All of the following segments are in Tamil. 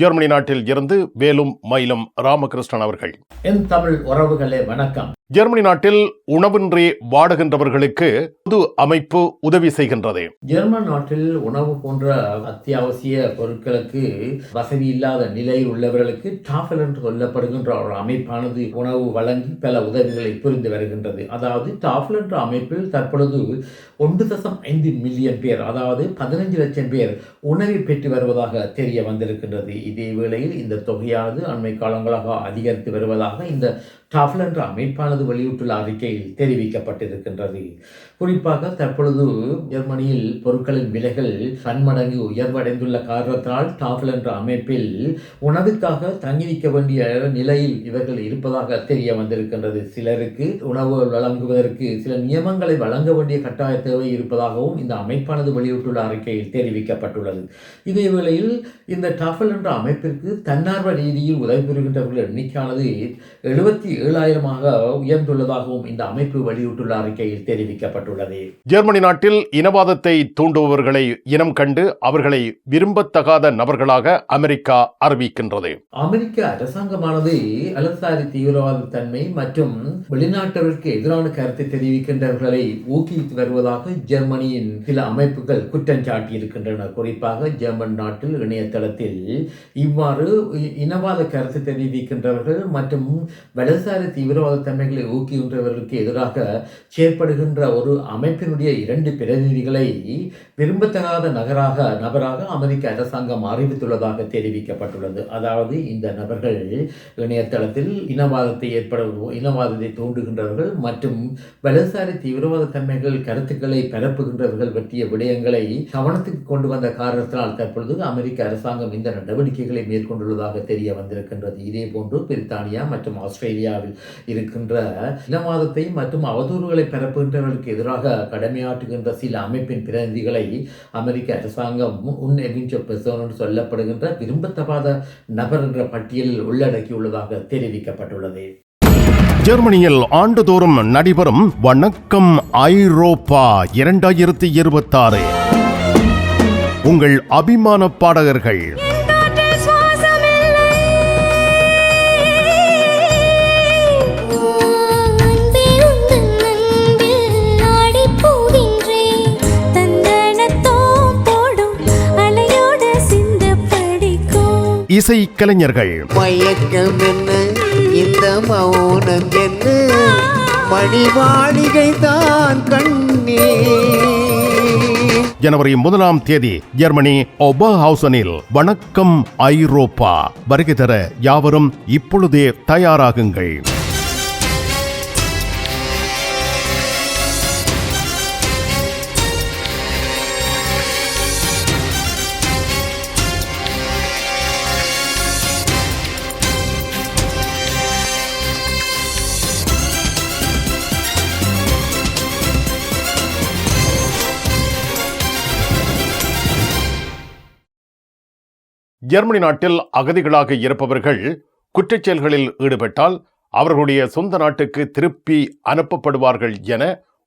ஜெர்மனி நாட்டில் இருந்து வேலும் மயிலும் ராமகிருஷ்ணன் அவர்கள். என் தமிழ் உறவுகளே வணக்கம். ஜெர்மனி நாட்டில் உணவின்றி வாடுகின்றவர்களுக்கு பொது அமைப்பு உதவி செய்கின்றது. ஜெர்மன் நாட்டில் உணவு போன்ற அத்தியாவசிய பொருட்களுக்கு வசதி இல்லாத நிலையில் உள்ளவர்களுக்கு டாஃபல் என்று சொல்லப்படுகின்ற ஒரு அமைப்பானது உணவு வழங்கி பல உதவிகளை புரிந்து வருகின்றது. அதாவது டாஃபல் என்ற அமைப்பில் தற்பொழுது ஒன்று தசம் ஐந்து மில்லியன் பேர் அதாவது பதினைஞ்சு லட்சம் பேர் உணவை பெற்று வருவதாக தெரிய வந்திருக்கின்றது. இதே வேளையில் இந்த தொகையானது அண்மை காலங்களாக அதிகரித்து வருவதாக இந்த டாஃபல் என்ற அமைப்பானது வெளியிட்டுள்ள அறிக்கையில் தெரிவிக்கப்பட்டிருக்கின்றது. குறிப்பாக தற்பொழுது ஜெர்மனியில் பொருட்களின் விலைகள் பன்மடங்கு உயர்வடைந்துள்ள காரணத்தினால் டாஃபல் என்ற அமைப்பில் உணவுக்காக தங்கி நிற்க வேண்டிய நிலையில் இவர்கள் இருப்பதாக தெரிய வந்திருக்கின்றது. சிலருக்கு உணவு வழங்குவதற்கு சில நியமங்களை வழங்க வேண்டிய கட்டாய தேவை இருப்பதாகவும் இந்த அமைப்பானது வெளியிட்டுள்ள அறிக்கையில் தெரிவிக்கப்பட்டுள்ளது. இதே வேளையில் இந்த டாஃபல் என்ற அமைப்பிற்கு தன்னார்வ ரீதியில் உதவி புரிகின்றவர்கள் எண்ணிக்கையானது எழுபத்தி ஏழாயிரமாக உயர்ந்துள்ளதாகவும் இந்த அமைப்பு வெளியிட்டுள்ள அறிக்கையில் தெரிவிக்கப்பட்டுள்ளது. ஜெர்மனி நாட்டில் இனவாதத்தை தூண்டுபவர்களை இனம் கண்டு அவர்களை விரும்பத்தகாத நபர்களாக அமெரிக்கா அறிவிக்கின்றது. அமெரிக்க அரசாங்கமானது அலசாரி தீவிரவாத தன்மை மற்றும் வெளிநாட்டவருக்கு எதிரான கருத்தை தெரிவிக்கின்றவர்களை ஊக்குவித்து வருவதாக ஜெர்மனியின் சில அமைப்புகள் குற்றம் சாட்டியிருக்கின்றன. குறிப்பாக ஜெர்மன் நாட்டில் இணையதளத்தில் இவ்வாறு இனவாத கருத்து தெரிவிக்கின்றவர்கள் மற்றும் வலதுசாரி தீவிரவாத தன்மைகளை ஊக்குகின்றவர்களுக்கு எதிராக செயற்படுகின்ற ஒரு அமைப்பினுடைய இரண்டு பிரதிநிதிகளை விரும்பத்தகாத நகராக நபராக அமெரிக்க அரசாங்கம் அறிவித்துள்ளதாக தெரிவிக்கப்பட்டுள்ளது. அதாவது இந்த நபர்கள் இணையதளத்தில் இனவாதத்தை ஏற்பட இனவாதத்தை தூண்டுகின்றவர்கள் மற்றும் வலதுசாரி தீவிரவாத தன்மைகள் கருத்துக்களை பரப்புகின்றவர்கள் பற்றிய விடயங்களை கவனத்துக்கு கொண்டு வந்த காரணத்தினால் தற்பொழுது அமெரிக்க அரசாங்கம் இந்த நடவடிக்கைகளை மேற்கொண்டுள்ளதாக தெரிய வந்திருக்கின்றது. இதே போன்று பிரித்தானியா மற்றும் ஆஸ்திரேலியா இந்தியாவில் இருக்கின்ற இனவாதத்தை மற்றும் அவதூறுகளை பரப்புகின்றவர்களுக்கு எதிராக கடமையாற்றுகின்ற சில அமைப்பின் பிரதிநிதிகளை அமெரிக்க அரசாங்கம் உன் எவிஞ்ச பெர்சோன் என்று சொல்லப்படுகின்ற விரும்பத்தகாத நபர் என்ற பட்டியலில் உள்ளடக்கியுள்ளதாக தெரிவிக்கப்பட்டுள்ளது. ஜெர்மனியில் ஆண்டுதோறும் நடைபெறும் வணக்கம் ஐரோப்பா இரண்டாயிரத்தி இருபத்தாறு. உங்கள் அபிமான பாடகர்கள் இசை கலைஞர்கள். மயக்கம் என்ன? இந்த மௌனம் என்ன? மணி மாளிகை தான் கண்ணே. ஜனவரி முதலாம் தேதி ஜெர்மனி ஒபர்ஹவுசனில் வணக்கம் ஐரோப்பா. வருகை தர யாவரும் இப்பொழுதே தயாராகுங்கள். ஜெர்மனி நாட்டில் அகதிகளாக இருப்பவர்கள் குற்றச் செயல்களில் ஈடுபட்டால் அவர்களுடைய சொந்த நாட்டுக்கு திருப்பி அனுப்பப்படுவார்கள் என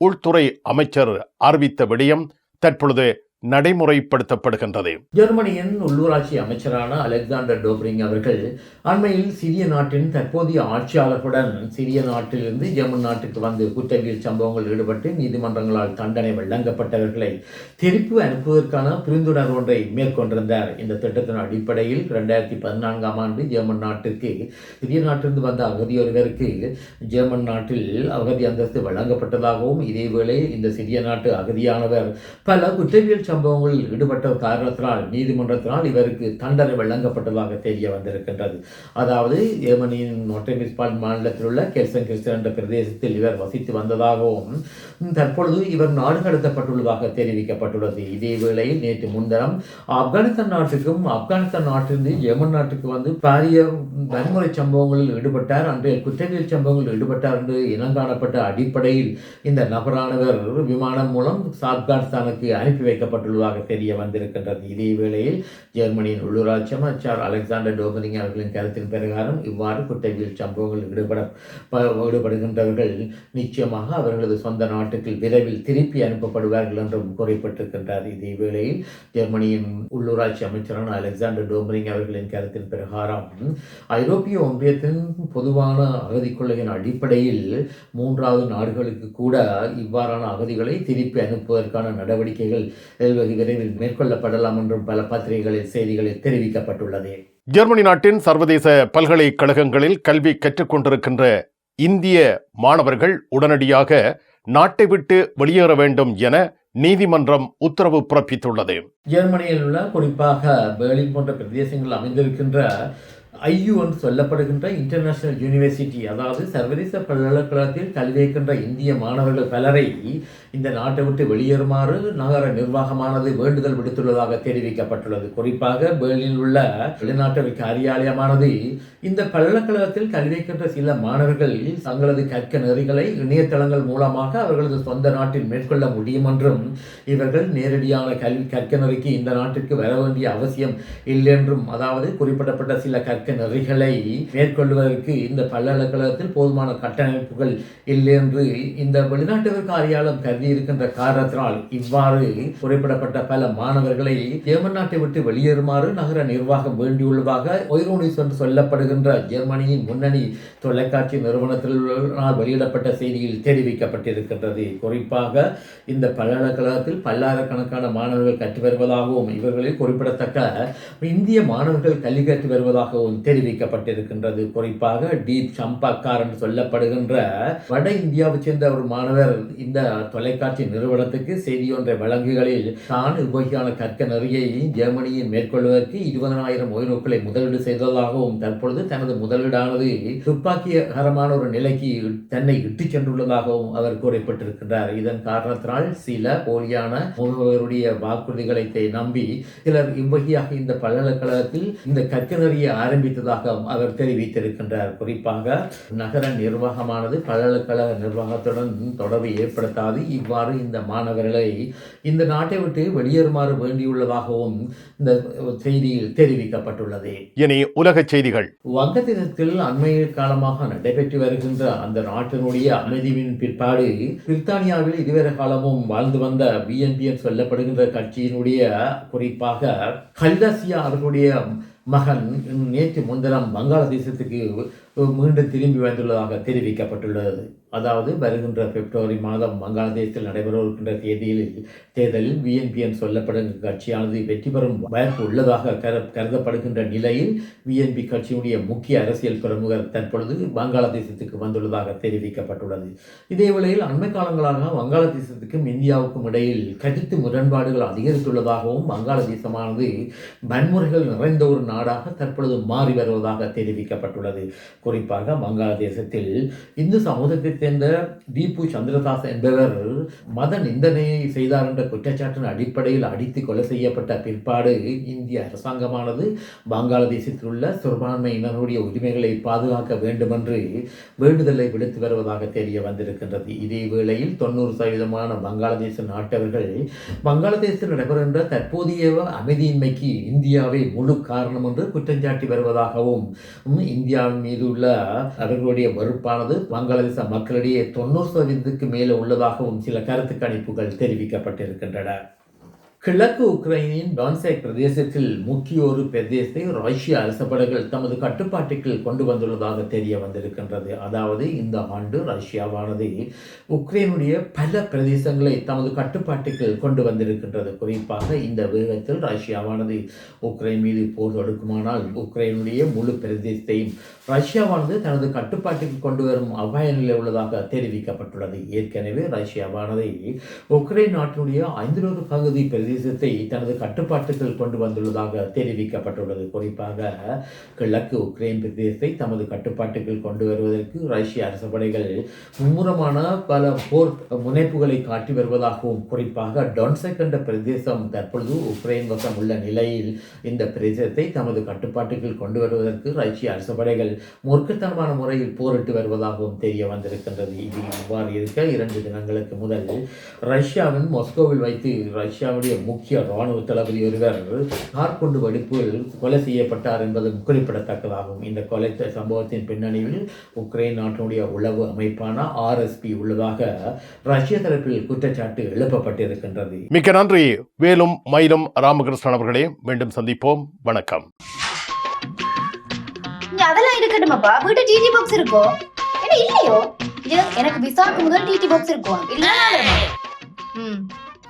உள்துறை அமைச்சர் அறிவித்த விடயம் தற்பொழுது நடைமுறைப்படுத்தப்படுகின்றது. ஜெர்மனியின் உள்ளூராட்சி அமைச்சரான அலெக்சாண்டர் டோப்ரிங் அவர்கள் அண்மையில் சிரிய நாட்டின் தற்போதைய ஆட்சியாளர்களுடன் சிரிய நாட்டிலிருந்து ஜெர்மன் நாட்டுக்கு வந்து குற்றவியல் சம்பவங்கள் ஈடுபட்டு நீதிமன்றங்களால் தண்டனை வழங்கப்பட்டவர்களை திருப்பி அனுப்புவதற்கான புரிந்துணர்வு ஒன்றை மேற்கொண்டிருந்தார். இந்த திட்டத்தின் அடிப்படையில் இரண்டாயிரத்தி பதினான்காம் ஆண்டு ஜெர்மன் நாட்டுக்கு சிரிய நாட்டிலிருந்து வந்த அகதியொருவருக்கு ஜெர்மன் நாட்டில் அகதி அந்தஸ்து வழங்கப்பட்டதாகவும் இதேவேளை இந்த சிரிய நாட்டு அகதியானவர் பல குற்றவியல் சம்பவங்களில் ஈடுபட்ட காரணத்தினால் நீதிமன்றத்தினால் இவருக்கு தண்டனை வழங்கப்பட்டதாக தெரிய வந்திருக்கின்றது. அதாவது ஏமனியின் நோட்டமிஸ்பால் மாநிலத்தில் உள்ள கெல்சன் கிறிஸ்டன் என்ற பிரதேசத்தில் இவர் வசித்து வந்ததாகவும் தற்பொழுது இவர் நாடு கடத்தப்பட்டுள்ளதாக தெரிவிக்கப்பட்டுள்ளது. இதேவேளை நேற்று முன்தினம் ஆப்கானிஸ்தான் நாட்டிற்கும் ஆப்கானிஸ்தான் நாட்டிலிருந்து ஏமன் நாட்டுக்கு வந்து பாரிய வன்முறை சம்பவங்களில் ஈடுபட்டார். அன்றைய குற்றவியல் சம்பவங்களில் ஈடுபட்டார் என்று இனங்காணப்பட்ட அடிப்படையில் இந்த நபரானவர் விமானம் மூலம் ஆப்கானிஸ்தானுக்கு அனுப்பி வைக்கப்பட்டுள்ளதாக தெரிய வந்திருக்கின்றது. இதே வேளையில் ஜெர்மனியின் உள்ளூராட்சி அமைச்சர் அலெக்சாண்டர் டோபனிங் அவர்களின் கருத்தின் பிரகாரம் இவ்வாறு குற்றவியல் சம்பவங்களில் ஈடுபட ஈடுபடுகின்றவர்கள் நிச்சயமாக அவர்களது சொந்த நாட்டுக்கு விரைவில் திருப்பி அனுப்பப்படுவார்கள் என்றும் குறிப்பிட்டிருக்கின்றார். இதே வேளையில் ஜெர்மனியின் உள்ளூராட்சி அமைச்சரான அலெக்சாண்டர் டோமரிங் அவர்களின் கருத்தின் பிரகாரம் ஐரோப்பிய ஒன்றியத்தின் பொதுவான அகதி கொள்கையின் அடிப்படையில் மூன்றாவது நாடுகளுக்கு கூட இவ்வாறான அகதிகளை திருப்பி அனுப்புவதற்கான நடவடிக்கைகள் வெகு விரைவில் மேற்கொள்ளப்படலாம் என்றும் பல பத்திரிகைகளில் செய்திகளில் தெரிவிக்கப்பட்டுள்ளது. ஜெர்மனி நாட்டின் சர்வதேச பல்கலைக்கழகங்களில் கல்வி கற்றுக்கொண்டிருக்கின்ற இந்திய மாணவர்கள் உடனடியாக நாட்டை விட்டு வெளியேற வேண்டும் என நீதிமன்றம் உத்தரவு பிறப்பித்துள்ளது. ஜெர்மனியில் உள்ள குறிப்பாக பெர்லின் போன்ற பிரதேசங்கள் அமைந்திருக்கின்ற ஐயு என்று சொல்லப்படுகின்ற இன்டர்நேஷனல் யூனிவர்சிட்டி அதாவது சர்வதேச பல்கலைக்கழகத்தில் கல்வி இந்திய மாணவர்கள் பலரை இந்த நாட்டை விட்டு வெளியேறுமாறு நகர நிர்வாகமானது வேண்டுதல் விடுத்துள்ளதாக தெரிவிக்கப்பட்டுள்ளது. குறிப்பாக பெர்லினில் உள்ள வெளிநாட்டு காரியாலயமானது இந்த பல்கலைக்கழகத்தில் கல்விக்கின்ற சில மாணவர்கள் தங்களது கற்க நெறிகளை இணையதளங்கள் மூலமாக அவர்களது சொந்த நாட்டில் மேற்கொள்ள முடியும் என்றும் இவர்கள் நேரடியான கல்வி கற்க நெறிக்கு இந்த நாட்டிற்கு வர வேண்டிய அவசியம் இல்லை என்றும் அதாவது குறிப்பிடப்பட்ட சில கற்க நெறிகளை மேற்கொள்வதற்கு இந்த பல்கலைக்கழகத்தில் போதுமான கட்டமைப்புகள் இல்லை என்று இந்த வெளிநாட்டவர் காரியாலயம் கருதி இருக்கின்ற காரணத்தினால் இவ்வாறு குறிப்பிடப்பட்ட பல மாணவர்களை ஜெர்மன் நாட்டை விட்டு வெளியேறுமாறு நகர நிர்வாகம் வேண்டியுள்ளதாக ஒய்ரோனிஸ் என்று சொல்லப்படுகின்ற ஜெர்மனியின் முன்னணி தொலைக்காட்சி நிறுவனத்தினால் வெளியிடப்பட்ட செய்தியில் தெரிவிக்கப்பட்டிருக்கின்றது. குறிப்பாக இந்த பல்கலைக்கழகத்தில் பல்லாயிரக்கணக்கான மாணவர்கள் கற்று வருவதாகவும் இவர்களில் குறிப்பிடத்தக்க இந்திய மாணவர்கள் கல்வி கற்று வருவதாகவும் தெரிவிக்கப்பட்டிருக்கின்றது. குறிப்பாக டீப் சம்பாக்கார் என்று சொல்லப்படுகின்ற வட இந்தியாவைச் சேர்ந்த ஒரு மாணவர் இந்த தொலைக்காட்சி நிறுவனத்துக்கு செய்தி ஒன்றை வழங்குகளில் தான் இவ்வகையான கற்க நெறியை ஜெர்மனியில் மேற்கொள்வதற்கு இருபதனாயிரம் உயிரோக்களை முதலீடு செய்ததாகவும் தற்பொழுது தனது முதலீடானது துப்பாக்கியகரமான ஒரு நிலைக்கு தன்னை இட்டுச் சென்றுள்ளதாகவும் அவர் கூறப்பட்டிருக்கின்றார். இதன் காரணத்தினால் சில போலியான முகவருடைய வாக்குறுதிகளை தே- நம்பி சிலர் இவ்வகையாக இந்த பல்கலைக்கழகத்தில் இந்த கற்க நெறியை ஆரம்பித்ததாக அவர் தெரிவித்திருக்கின்றார். குறிப்பாக நகர நிர்வாகமானது பல்கலைக்கழக நிர்வாகத்துடன் தொடர்பு ஏற்படுத்தாது. இவ்வாறு இந்த மாணவர்களை இந்த நாட்டை விட்டு வெளியேறுமாறு வேண்டியுள்ளதாகவும் இந்த செய்தியில் தெரிவிக்கப்பட்டுள்ளது. இனி உலகச் செய்திகள். வங்கதேசத்தில் அண்மையில் காலமாக நடைபெற்று வருகின்ற அந்த நாட்டினுடைய அமைதியின் பிற்பாடு பிரித்தானியாவில் இதுவரை காலமும் வாழ்ந்து வந்த பிஎன்பி என்று சொல்லப்படுகின்ற கட்சியினுடைய குறிப்பாக கல்தாசியா அவர்களுடைய மகன் நேற்று முன்தினம் வங்காளதேசத்துக்கு மீண்டும் திரும்பி வந்துள்ளதாக தெரிவிக்கப்பட்டுள்ளது. அதாவது வருகின்ற பிப்ரவரி மாதம் வங்காளதேசத்தில் நடைபெறவிருக்கின்ற தேதியில் தேர்தலில் விஎன்பிஎன் சொல்லப்படும் கட்சியானது வெற்றி பெறும் வாய்ப்பு உள்ளதாக கரு கருதப்படுகின்ற நிலையில் விஎன்பி கட்சியினுடைய முக்கிய அரசியல் பிரமுகர் தற்பொழுது வங்காளதேசத்துக்கு வந்துள்ளதாக தெரிவிக்கப்பட்டுள்ளது. இதே வேளையில் அண்மை காலங்களாக வங்காளதேசத்துக்கும் இந்தியாவுக்கும் இடையில் கருத்து முரண்பாடுகள் அதிகரித்துள்ளதாகவும் வங்காளதேசமானது வன்முறைகள் நிறைந்த ஒரு நாடாக தற்பொழுது மாறி வருவதாக தெரிவிக்கப்பட்டுள்ளது. குறிப்பாக வங்காளதேசத்தில் இந்து சமூகத்தைச் சேர்ந்த தீபு சந்திரதாஸ் என்பவர் மத நிந்தனையை செய்தார் என்ற குற்றச்சாட்டின் அடிப்படையில் அடித்து கொலை செய்யப்பட்ட பிற்பாடு இந்திய அரசாங்கமானது வங்காளதேசத்தில் உள்ள சிறுபான்மையினருடைய உரிமைகளை பாதுகாக்க வேண்டுமென்று வேண்டுதலை விடுத்து வருவதாக தெரிய வந்திருக்கின்றது. இதே வேளையில் தொண்ணூறு சதவீதமான வங்காளதேச நாட்டவர்கள் வங்காளதேசத்தில் நடைபெறுகின்ற தற்போதைய அமைதியின்மைக்கு இந்தியாவே முழு காரணம் என்று குற்றஞ்சாட்டி வருவதாகவும் இந்தியாவின் மீது உள்ள அவர்களுடைய மறுப்பானது வங்காளதேச மக்களிடையே தொண்ணூறு சதவீதத்துக்கு மேலே உள்ளதாகவும் சில கருத்து கணிப்புகள் தெரிவிக்கப்பட்டிருக்கின்றன. கிழக்கு உக்ரைனின் டான்செக் பிரதேசத்தில் முக்கிய ஒரு பிரதேசத்தை ரஷ்ய அரசப்படைகள் படைகள் தமது கட்டுப்பாட்டுக்கு கொண்டு வந்துள்ளதாக தெரிய வந்திருக்கின்றது. அதாவது இந்த ஆண்டு ரஷ்யாவானது உக்ரைனுடைய பல பிரதேசங்களை தமது கட்டுப்பாட்டுக்கு கொண்டு வந்திருக்கின்றது. குறிப்பாக இந்த வேகத்தில் ரஷ்யாவானது உக்ரைன் மீது போர் தொடுக்குமானால் உக்ரைனுடைய முழு பிரதேசத்தையும் ரஷ்யாவானது தனது கட்டுப்பாட்டுக்கு கொண்டு வரும் அபாய நிலை உள்ளதாக தெரிவிக்கப்பட்டுள்ளது. ஏற்கனவே ரஷ்யாவானது உக்ரைன் நாட்டினுடைய ஐந்திலொரு பகுதி பிரதேசத்தை தனது கட்டுப்பாட்டுக்குள் கொண்டு வந்துள்ளதாக தெரிவிக்கப்பட்டுள்ளது. குறிப்பாக கிழக்கு உக்ரைன் பிரதேசத்தை தமது கட்டுப்பாட்டுக்குள் கொண்டு வருவதற்கு ரஷ்ய அரச படைகள் மும்முரமான பல போர் முனைப்புகளை காட்டி வருவதாகவும் குறிப்பாக டொன்செக் என்ற பிரதேசம் தற்பொழுது உக்ரைன் வசம் உள்ள நிலையில் இந்த பிரதேசத்தை தமது கட்டுப்பாட்டுக்குள் கொண்டு வருவதற்கு ரஷ்ய அரச படைகள் முற்கத்தனமான முறையில் போரிட்டு வருவதாகவும் தெரிய வந்திருக்கின்றது. இது இவ்வாறு இருக்க இரண்டு தினங்களுக்கு முதல் ரஷ்யாவின் மொஸ்கோவில் வைத்து ரஷ்யாவுடைய முக்கிய இராணுவ தளபதி ஒருவர் கார் கொண்டு வெடிப்பில் கொலை செய்யப்பட்டார் என்பதும் குறிப்பிடத்தக்கதாகும். இந்த கொலை சம்பவத்தின் பின்னணியில் உக்ரைன் நாட்டினுடைய உளவு அமைப்பான ஆர்எஸ்பி உள்ளதாக ரஷ்ய தரப்பில் குற்றச்சாட்டு எழுப்பப்பட்டிருக்கின்றது. மிக்க நன்றி. வேலும் மயிலும் ராமகிருஷ்ணன் அவர்களே மீண்டும் சந்திப்போம். வணக்கம். அதெல்லாம் இருக்கட்டுமாப்பா? வீட்டு டிடி பாக்ஸ் இருக்கோ? என்ன இல்லையோ? எனக்கு விசாக்கு முதல் டிடி பாக்ஸ் இருக்கும் இல்லையா ம்.